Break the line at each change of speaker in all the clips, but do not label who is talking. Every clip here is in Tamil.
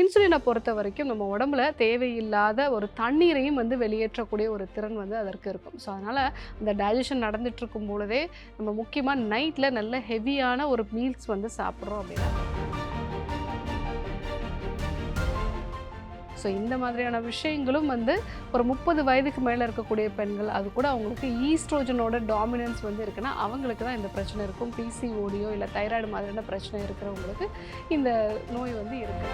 இன்சுலினை பொறுத்த வரைக்கும் நம்ம உடம்புல தேவையில்லாத ஒரு தண்ணீரையும் வந்து வெளியேற்றக்கூடிய ஒரு திறன் வந்து அதற்கு இருக்கும். ஸோ அதனால் அந்த டைஜஷன் நடந்துட்டு இருக்கும் பொழுதே நம்ம முக்கியமாக நைட்டில் நல்ல ஹெவியான ஒரு மீல்ஸ் வந்து சாப்பிட்றோம் அப்படின்னா. ஸோ இந்த மாதிரியான விஷயங்களும் வந்து ஒரு முப்பது வயதுக்கு மேலே இருக்கக்கூடிய பெண்கள் அது கூட அவங்களுக்கு ஈஸ்ட்ரோஜனோட டாமினன்ஸ் வந்து இருக்குன்னா அவங்களுக்கு தான் இந்த பிரச்சனை இருக்கும். பிசிஓடியோ இல்லை தைராய்டு மாதிரியான பிரச்சனை இருக்கிறவங்களுக்கு இந்த நோய் வந்து இருக்கு.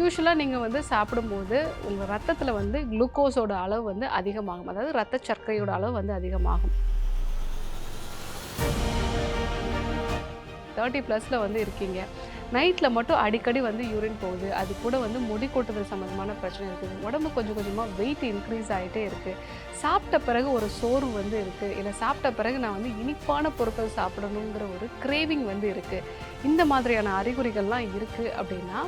யூஸ்வலாக நீங்கள் வந்து சாப்பிடும்போது உங்கள் ரத்தத்தில் வந்து குளுக்கோஸோட அளவு வந்து அதிகமாகும். அதாவது ரத்த சர்க்கரையோட அளவு வந்து அதிகமாகும். தேர்ட்டி ப்ளஸில் வந்து இருக்கீங்க. நைட்டில் மட்டும் அடிக்கடி வந்து யூரின் போகுது. அது கூட வந்து முடி கொட்டுதல் சம்மந்தமான பிரச்சனை இருக்குது உடம்பு கொஞ்சம் கொஞ்சமாக வெயிட் இன்க்ரீஸ் ஆகிட்டே இருக்குது சாப்பிட்ட பிறகு ஒரு சோர்வு வந்து இருக்குது இல்லை சாப்பிட்ட பிறகு நான் வந்து இனிப்பான பொருட்கள் சாப்பிடணுங்கிற ஒரு கிரேவிங் வந்து இருக்குது இந்த மாதிரியான அறிகுறிகள்லாம் இருக்குது அப்படின்னா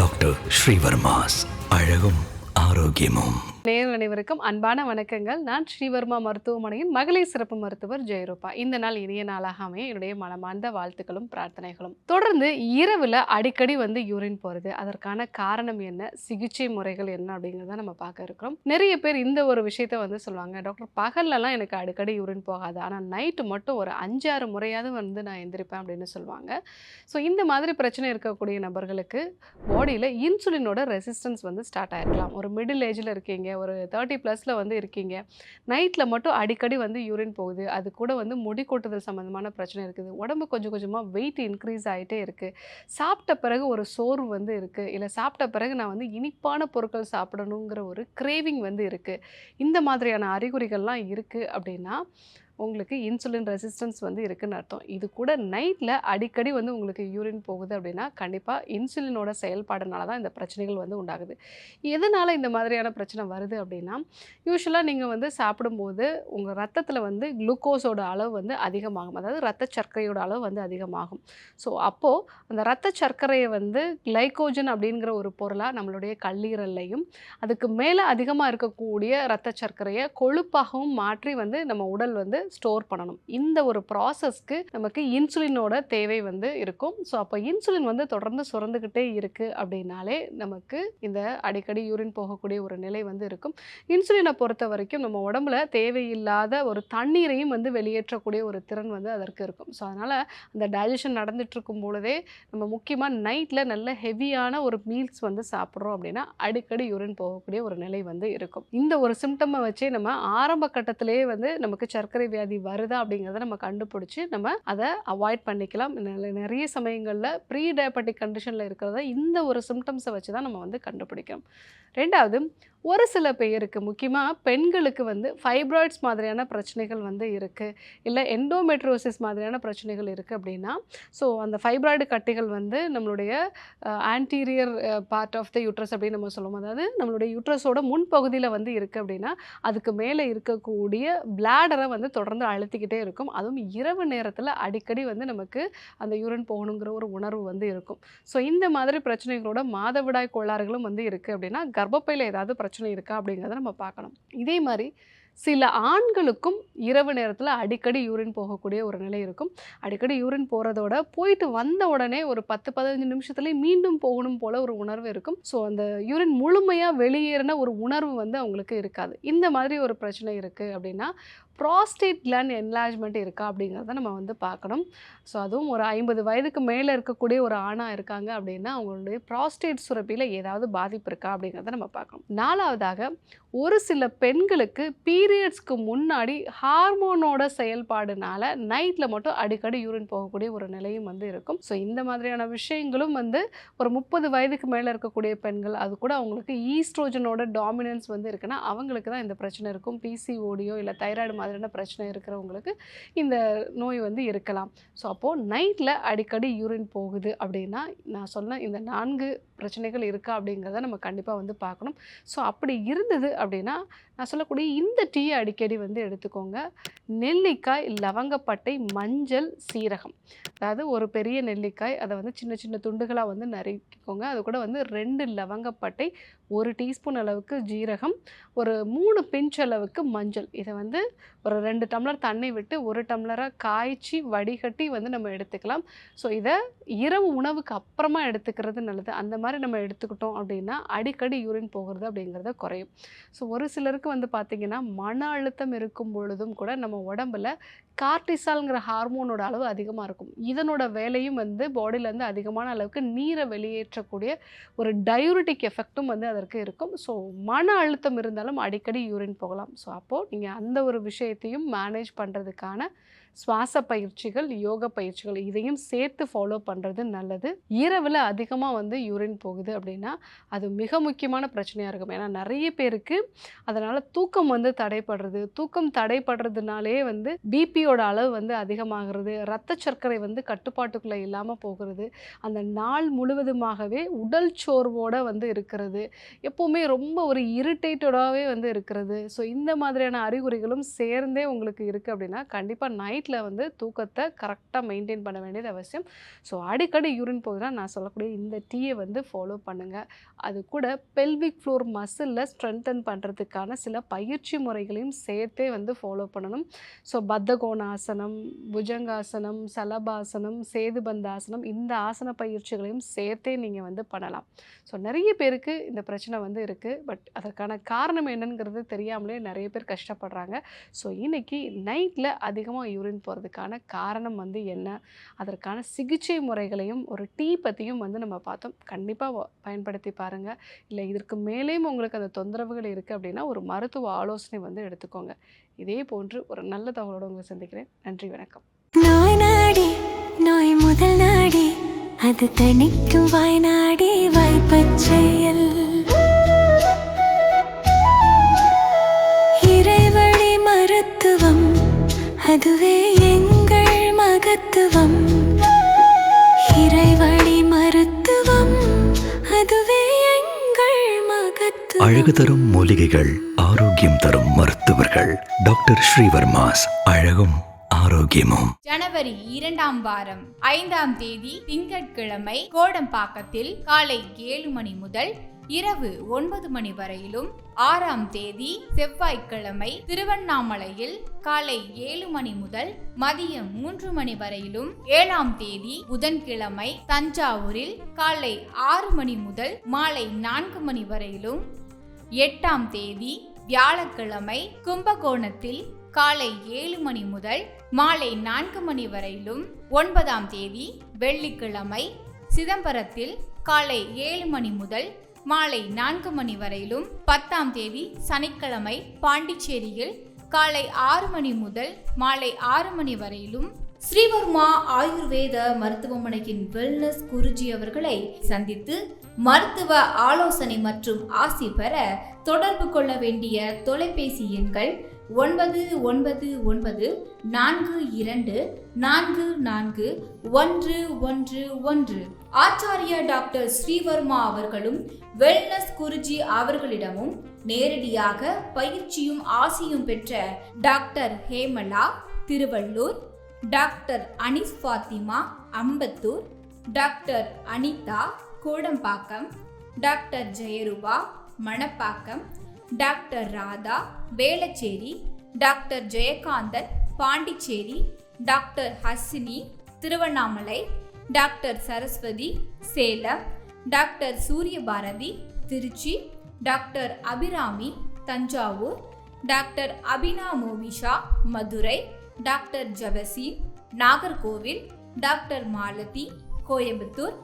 டாக்டர் ஸ்ரீவர்மாஸ். அழகும் ஆரோக்கியமும்.
நேர் அனைவருக்கும் அன்பான வணக்கங்கள். நான் ஸ்ரீவர்மா மருத்துவமனையின் மகளிர் சிறப்பு மருத்துவர் ஜெயரூபா. இந்த நாள் இனிய நாளாக அமைய என்னுடைய மனமார்ந்த வாழ்த்துக்களும் பிரார்த்தனைகளும். தொடர்ந்து இரவில் அடிக்கடி வந்து யூரின் போகிறது அதற்கான காரணம் என்ன? சிகிச்சை முறைகள் என்ன? அப்படிங்கிறத நம்ம பார்க்க இருக்கிறோம். நிறைய பேர் இந்த ஒரு விஷயத்த வந்து சொல்லுவாங்க. டாக்டர் பகல்லலாம் எனக்கு அடிக்கடி யூரின் போகாது. ஆனால் நைட்டு மட்டும் ஒரு அஞ்சாறு முறையாவது வந்து நான் எந்திரிப்பேன் அப்படின்னு சொல்லுவாங்க. ஸோ இந்த மாதிரி பிரச்சனை இருக்கக்கூடிய நபர்களுக்கு பாடியில் இன்சுலினோட ரெசிஸ்டன்ஸ் வந்து ஸ்டார்ட் ஆகிருக்கலாம் ஒரு மிடில் ஏஜில் இருக்கீங்க ஒரு தேர்ட்டி ப்ளஸில் வந்து இருக்கீங்க. நைட்டில் மட்டும் அடிக்கடி வந்து யூரின் போகுது. அது கூட வந்து முடி கொட்டுதல் சம்மந்தமான பிரச்சனை இருக்குது. உடம்பு கொஞ்சம் கொஞ்சமாக வெயிட் இன்க்ரீஸ் ஆகிட்டே இருக்குது சாப்பிட்ட பிறகு ஒரு சோர்வு வந்து இருக்குது இல்லை சாப்பிட்ட பிறகு நான் வந்து இனிப்பான பொருட்கள் சாப்பிடணுங்கிற ஒரு கிரேவிங் வந்து இருக்குது இந்த மாதிரியான அறிகுறிகள்லாம் இருக்குது அப்படின்னா உங்களுக்கு இன்சுலின் ரெசிஸ்டன்ஸ் வந்து இருக்குன்னு அர்த்தம். இது கூட நைட்டில் அடிக்கடி வந்து உங்களுக்கு யூரின் போகுது அப்படின்னா கண்டிப்பாக இன்சுலினோட செயல்பாடுனால தான் இந்த பிரச்சனைகள் வந்து உண்டாகுது. எதனால் இந்த மாதிரியான பிரச்சனை வருது அப்படின்னா யூஸ்வலாக நீங்கள் வந்து சாப்பிடும்போது உங்கள் ரத்தத்தில் வந்து குளுக்கோஸோட அளவு வந்து அதிகமாகும். அதாவது ரத்த சர்க்கரையோட அளவு வந்து அதிகமாகும். ஸோ அப்போது அந்த ரத்த சர்க்கரையை வந்து கிளைக்கோஜன் அப்படிங்கிற ஒரு பொருளாக நம்மளுடைய கல்லீரல்லையும் அதுக்கு மேலே அதிகமாக இருக்கக்கூடிய ரத்த சர்க்கரையை கொழுப்பாகவும் மாற்றி வந்து நம்ம உடல் வந்து ஸ்டோர் பண்ணணும். இந்த ஒரு ப்ராசஸ்க்கு நமக்கு இன்சுலினோட தேவை வந்து இருக்கும். ஸோ அப்போ இன்சுலின் வந்து தொடர்ந்து சுரந்துக்கிட்டே இருக்குது அப்படின்னாலே நமக்கு இந்த அடிக்கடி யூரின் போகக்கூடிய ஒரு நிலை வந்து இருக்கும். இன்சுலினை பொறுத்த வரைக்கும் நம்ம உடம்புல தேவையில்லாத ஒரு தண்ணீரையும் வந்து வெளியேற்றக்கூடிய ஒரு திறன் வந்து அதற்கு இருக்கும். ஸோ அதனால் அந்த டைஜஷன் நடந்துட்டு இருக்கும் பொழுதே நம்ம முக்கியமாக நைட்டில் நல்ல ஹெவியான ஒரு மீல்ஸ் வந்து சாப்பிட்றோம் அப்படின்னா அடிக்கடி யூரின் போகக்கூடிய ஒரு நிலை வந்து இருக்கும். இந்த ஒரு சிம்டமை வச்சே நம்ம ஆரம்ப கட்டத்திலேயே வந்து நமக்கு சர்க்கரை வியாதி வருதா அப்படிங்கிறத நம்ம கண்டுபிடிச்சி நம்ம அதை அவாய்ட் பண்ணிக்கலாம். நிறைய சமயங்களில் ப்ரீ டயபெட்டிக் கண்டிஷனில் இருக்கிறத இந்த ஒரு சிம்டம்ஸை வச்சு தான் நம்ம வந்து கண்டுபிடிக்கிறோம். ரெண்டாவது ஒரு சில பேருக்கு முக்கியமாக பெண்களுக்கு வந்து ஃபைப்ராய்ட்ஸ் மாதிரியான பிரச்சனைகள் வந்து இருக்குது இல்லை எண்டோமெட்ரோசிஸ் மாதிரியான பிரச்சனைகள் இருக்குது அப்படின்னா ஸோ அந்த ஃபைப்ராய்டு கட்டிகள் வந்து நம்மளுடைய anterior part of the uterus அப்படின்னு நம்ம சொல்லுவோம். அதாவது நம்மளுடைய யூட்ரஸோட முன்பகுதியில் வந்து இருக்குது அப்படின்னா அதுக்கு மேலே இருக்கக்கூடிய பிளாடரை வந்து தொடர்ந்து அழுத்திக்கிட்டே இருக்கும். அதுவும் இரவு நேரத்தில் அடிக்கடி வந்து நமக்கு அந்த யூரின் போகணுங்கிற ஒரு உணர்வு வந்து இருக்கும். ஸோ இந்த மாதிரி பிரச்சனைகளோட மாதவிடாய் கோளாறுகளும் வந்து இருக்குது அப்படின்னா கர்ப்பப்பையில் ஏதாவது பிரச்சனை பிரச்சனை இருக்கா அப்படிங்கிறத நம்ம பார்க்கணும். இதே மாதிரி சில ஆண்களுக்கும் இரவு நேரத்தில் அடிக்கடி யூரின் போகக்கூடிய ஒரு நிலை இருக்கும். அடிக்கடி யூரின் போகிறதோட போயிட்டு வந்த உடனே ஒரு பத்து பதினஞ்சு நிமிஷத்துலேயே மீண்டும் போகணும் போல ஒரு உணர்வு இருக்கும். ஸோ அந்த யூரின் முழுமையாக வெளியேறின ஒரு உணர்வு வந்து அவங்களுக்கு இருக்காது. இந்த மாதிரி ஒரு பிரச்சனை இருக்குது அப்படின்னா ப்ராஸ்டேட் கிளாண்ட் என்லாஜ்மெண்ட் இருக்கா அப்படிங்கிறத நம்ம வந்து பார்க்கணும். ஸோ அதுவும் ஒரு ஐம்பது வயதுக்கு மேலே இருக்கக்கூடிய ஒரு ஆணாக இருக்காங்க அப்படின்னா அவங்களுடைய ப்ராஸ்டேட் சுரப்பியில் ஏதாவது பாதிப்பு இருக்கா அப்படிங்கிறத நம்ம பார்க்கணும். நாலாவதாக ஒரு சில பெண்களுக்கு பீரியட்ஸ்க்கு முன்னாடி ஹார்மோனோட செயல்பாடுனால நைட்டில் மட்டும் அடிக்கடி யூரின் போகக்கூடிய ஒரு நிலையும் வந்து இருக்கும். ஸோ இந்த மாதிரியான விஷயங்களும் வந்து ஒரு முப்பது வயதுக்கு மேலே இருக்கக்கூடிய பெண்கள் அது கூட அவங்களுக்கு ஈஸ்ட்ரோஜனோட டாமினன்ஸ் வந்து இருக்குன்னா அவங்களுக்கு தான் இந்த பிரச்சனை இருக்கும். பிசிஓடியோ இல்லை தைராய்டு மாதிரியான பிரச்சனை இருக்கிறவங்களுக்கு இந்த நோய் வந்து இருக்கலாம். ஸோ அப்போது நைட்டில் அடிக்கடி யூரின் போகுது அப்படின்னா நான் சொன்ன இந்த நான்கு பிரச்சனைகள் இருக்கா அப்படிங்கிறத நம்ம கண்டிப்பாக வந்து பார்க்கணும். ஸோ அப்படி இருந்தது அப்படின்னா நான் சொல்லக்கூடிய இந்த டீயை அடிக்கடி வந்து எடுத்துக்கோங்க. நெல்லிக்காய் லவங்கப்பட்டை மஞ்சள் சீரகம். அதாவது ஒரு பெரிய நெல்லிக்காய் அதை வந்து சின்ன சின்ன துண்டுகளாக வந்து நறுக்கிக்கோங்க. அது கூட வந்து ரெண்டு லவங்கப்பட்டை ஒரு டீஸ்பூன் அளவுக்கு ஜீரகம் ஒரு மூணு பிஞ்ச் அளவுக்கு மஞ்சள். இதை வந்து ஒரு ரெண்டு டம்ளர் தண்ணி விட்டு ஒரு டம்ளராக காய்ச்சி வடிகட்டி வந்து நம்ம எடுத்துக்கலாம். ஸோ இதை இரவு உணவுக்கு அப்புறமா எடுத்துக்கிறது நல்லது. அந்த மாதிரி நம்ம எடுத்துக்கிட்டோம் அப்படின்னா அடிக்கடி யூரின் போகிறது அப்படிங்கிறத குறையும். ஸோ ஒரு சிலருக்கு வந்து பார்த்திங்கன்னா மன அழுத்தம் இருக்கும் பொழுதும் கூட நம்ம உடம்புல கார்டிசால்ங்கிற ஹார்மோனோட அளவு அதிகமாக இருக்கும். இதனோட வேலையும் வந்து பாடியிலேருந்து அதிகமான அளவுக்கு நீரை வெளியேற்றக்கூடிய ஒரு டயூரிட்டிக் எஃபெக்ட்டும் வந்து அதற்கு இருக்கும். ஸோ மன அழுத்தம் இருந்தாலும் அடிக்கடி யூரின் போகலாம். ஸோ அப்போது நீங்கள் அந்த ஒரு விஷயத்தையும் மேனேஜ் பண்ணுறதுக்கான சுவாச பயிற்சிகள் யோக பயிற்சிகள் இதையும் சேர்த்து ஃபாலோ பண்ணுறது நல்லது. இரவில் அதிகமாக வந்து யூரின் போகுது அப்படின்னா அது மிக முக்கியமான பிரச்சனையாக இருக்கும். ஏன்னா நிறைய பேருக்கு அதனால் தூக்கம் வந்து தடைப்படுறது தூக்கம் தடைப்படுறதுனாலே வந்து பிபியோட அளவு வந்து அதிகமாகிறது ரத்த சர்க்கரை வந்து கட்டுப்பாட்டுக்குள்ளே இல்லாமல் போகிறது அந்த நாள் முழுவதுமாகவே உடல் சோர்வோடு வந்து இருக்கிறது எப்போவுமே ரொம்ப ஒரு இரிட்டேட்டடாகவே வந்து இருக்கிறது. ஸோ இந்த மாதிரியான அறிகுறிகளும் சேர்ந்தே உங்களுக்கு இருக்குது அப்படின்னா கண்டிப்பாக நைட் நைட்டில் வந்து தூக்கத்தை கரெக்டாக மெயின்டைன் பண்ண வேண்டியது அவசியம். ஸோ அடிக்கடி யூரின் போகுதுன்னா நான் சொல்லக்கூடிய இந்த டீயை வந்து ஃபாலோ பண்ணுங்கள் அது கூட பெல்விக் ஃப்ளோர் மசிலில் ஸ்ட்ரென்தன் பண்ணுறதுக்கான சில பயிற்சி முறைகளையும் சேர்த்தே வந்து ஃபாலோ பண்ணணும். ஸோ பத்தகோணாசனம் புஜங்காசனம் சலபாசனம் சேதுபந்தாசனம் இந்த ஆசன பயிற்சிகளையும் சேர்த்தே நீங்கள் வந்து பண்ணலாம். ஸோ நிறைய பேருக்கு இந்த பிரச்சனை வந்து இருக்குது பட் அதற்கான காரணம் என்னங்கிறது தெரியாமலே நிறைய பேர் கஷ்டப்படுறாங்க. ஸோ இன்றைக்கி நைட்டில் அதிகமாக யூரின் போகிறதுக்கான காரணம் வந்து என்ன? அதற்கான சிகிச்சை முறைகளையும் ஒரு டீ பற்றியும் வந்து நம்ம பார்த்தோம். கண்டிப்பாக பயன்படுத்தி பாருங்கள் இல்லை இதற்கு மேலேயும் உங்களுக்கு அந்த தொந்தரவுகள் இருக்குது அப்படின்னா ஒரு மருத்துவ ஆலோசனை வந்து எடுத்துக்கோங்க. இதே போன்று ஒரு நல்ல தகவலோடு உங்களை சந்திக்கிறேன். நன்றி வணக்கம்.
நோய் நாடி நோய் முதல் நாடி அது தணிக்கும் வாய்நாடி வாய்ப்பச் அதுவே எங்கள் மகத்துவம். இறைவழி மருத்துவம். அதுவே எங்கள் மகத்துவம்.
அழகு தரும் மூலிகைகள் ஆரோக்கியம் தரும் மருத்துவர்கள். டாக்டர் ஸ்ரீவர்மாஸ் அழகும். ஆரோக்கியமும்.
ஜனவரி இரண்டாம் வாரம் ஐந்தாம் தேதி திங்கட்கிழமை கோடம்பாக்கத்தில் காலை ஏழு மணி முதல் இரவு ஒன்பது மணி வரையிலும் ஆறாம் தேதி செவ்வாய்க்கிழமை திருவண்ணாமலையில் காலை ஏழு மணி முதல் மதியம் மூன்று மணி வரையிலும் ஏழாம் தேதி புதன்கிழமை தஞ்சாவூரில் காலை ஆறு மணி முதல் மாலை நான்கு மணி வரையிலும் எட்டாம் தேதி வியாழக்கிழமை கும்பகோணத்தில் காலை ஏழு மணி முதல் மாலை நான்கு மணி வரையிலும் ஒன்பதாம் தேதி வெள்ளிக்கிழமை சிதம்பரத்தில் காலை ஏழு மணி முதல் மாலை நான்கு மணி வரையிலும் பத்தாம் தேதி சனிக்கிழமை பாண்டிச்சேரியில் காலை ஆறு மணி முதல் மாலை ஆறு மணி வரையிலும் ஸ்ரீவர்மா ஆயுர்வேத மருத்துவமனையின் வெல்னஸ் குருஜி அவர்களை சந்தித்து மருத்துவ ஆலோசனை மற்றும் ஆசி பெற தொடர்பு கொள்ள வேண்டிய தொலைபேசி எண்கள் ஒன்பது ஒன்பது ஒன்பது நான்கு இரண்டு நான்கு நான்கு ஒன்று ஒன்று ஒன்று. ஆச்சாரிய டாக்டர் ஸ்ரீவர்மா அவர்களும் வெல்னஸ் குருஜி அவர்களிடமும் நேரடியாக பயிற்சியும் ஆசியும் பெற்ற doctor Hemala Tiruvallur doctor Anis Fathima Ambattur doctor Anitha Kodambakkam doctor Jayarupa Manapakkam doctor Radha Velachery doctor Jayakanthan Pondicherry doctor Hasini Tiruvannamalai doctor Saraswathi Salem doctor Suryabharathi Trichy doctor Abirami Thanjavur doctor Abina Movisha Madurai doctor Jabasheen Nagercoil doctor Malathi Coimbatore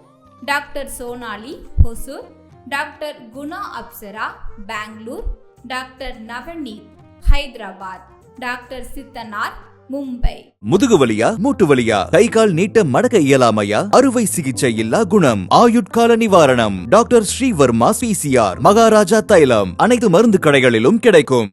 doctor Sonali Hosur doctor Guna Apsara Bangalore doctor Navneeth Hyderabad doctor Siddhanar Mumbai
முதுகு வலியா மூட்டு வலியா கை கால் நீட்ட மடக்க இயலாமையா? அறுவை சிகிச்சை இல்லா குணம் ஆயுட்கால நிவாரணம். டாக்டர் ஸ்ரீவர்மா பிசிஆர் மகாராஜா தைலம். அனைத்து மருந்து கடைகளிலும் கிடைக்கும்.